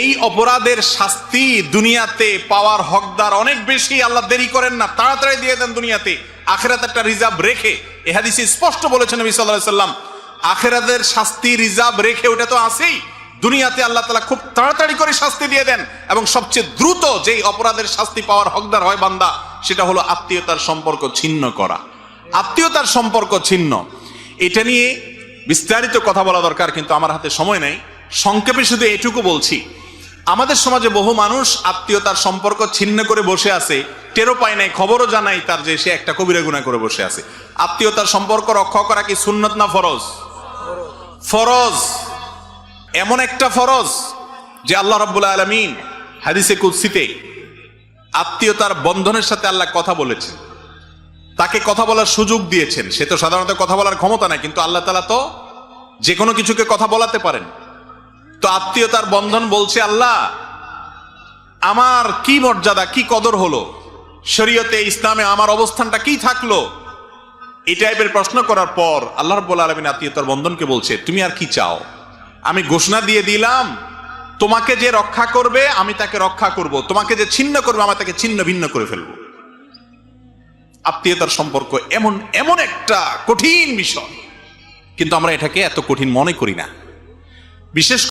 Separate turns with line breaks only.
এই অপরাধের শাস্তি দুনিয়াতে পাওয়ার হকদার অনেক বেশি, আল্লাহ দেরি করেন না, তাড়াতাড়ি দিয়ে দেন দুনিয়াতে। আখেরাত একটা রিজার্ভ রেখে, এ হাদিসে স্পষ্ট বলেছেন নবী আলাইহি সাল্লাম শাস্তি রিজার্ভ রেখে ওটা তো আছেই। দুনিয়াতে আল্লাহ তালা খুব তাড়াতাড়ি করে শাস্তি দিয়ে দেন এবং সবচেয়ে দ্রুত যেই অপরাধের শাস্তি পাওয়ার হকদার হয় বান্দা, সেটা হলো আত্মীয়তার সম্পর্ক ছিন্ন করা। আত্মীয়তার সম্পর্ক ছিন্ন। এটা নিয়ে বিস্তারিত কথা বলা দরকার, কিন্তু আমার হাতে সময় নেই। সংক্ষেপে শুধু এটুকু বলছি আমাদের সমাজে বহু মানুষ আত্মীয়তার সম্পর্ক ছিন্ন করে বসে আছে টেরো পায় নাই, খবরও জানাই তার যে সে একটা কবিরা গুণা করে বসে আছে। আত্মীয়তার সম্পর্ক রক্ষা করা কি সুন্নত না ফরজ? ফরজ। এমন একটা ফরজ যে আল্লাহ রাব্বুল আলমিন হাদিসে কুৎসিতে আত্মীয়তার বন্ধনের সাথে আল্লাহ কথা বলেছেন। তাকে কথা বলার সুযোগ দিয়েছেন। সে তো সাধারণত কথা বলার ক্ষমতা নাই, কিন্তু আল্লাহ তালা তো যে কোনো কিছুকে কথা বলাতে পারেন। তো আত্মীয়তার বন্ধন বলছে, আল্লাহ, আমার কি মর্যাদা, কি কদর হলো? শরীয়তে, ইসলামে আমার অবস্থানটা কি থাকল? এই টাইপের প্রশ্ন করার পর আল্লাহ রব্বুল আলমিন আত্মীয়তার বন্ধনকে বলছে, তুমি আর কি চাও? আমি ঘোষণা দিয়ে দিলাম, তোমাকে যে রক্ষা করবে, আমি তাকে রক্ষা করব। তোমাকে যে ছিন্ন করবে, আমি তাকে ছিন্ন ভিন্ন করে ফেলব। আত্মীয়তার সম্পর্ক এমন এমন একটা কঠিন বিষয়। কিন্তু আমরা এটাকে এত কঠিন মনে করি না। বিশেষ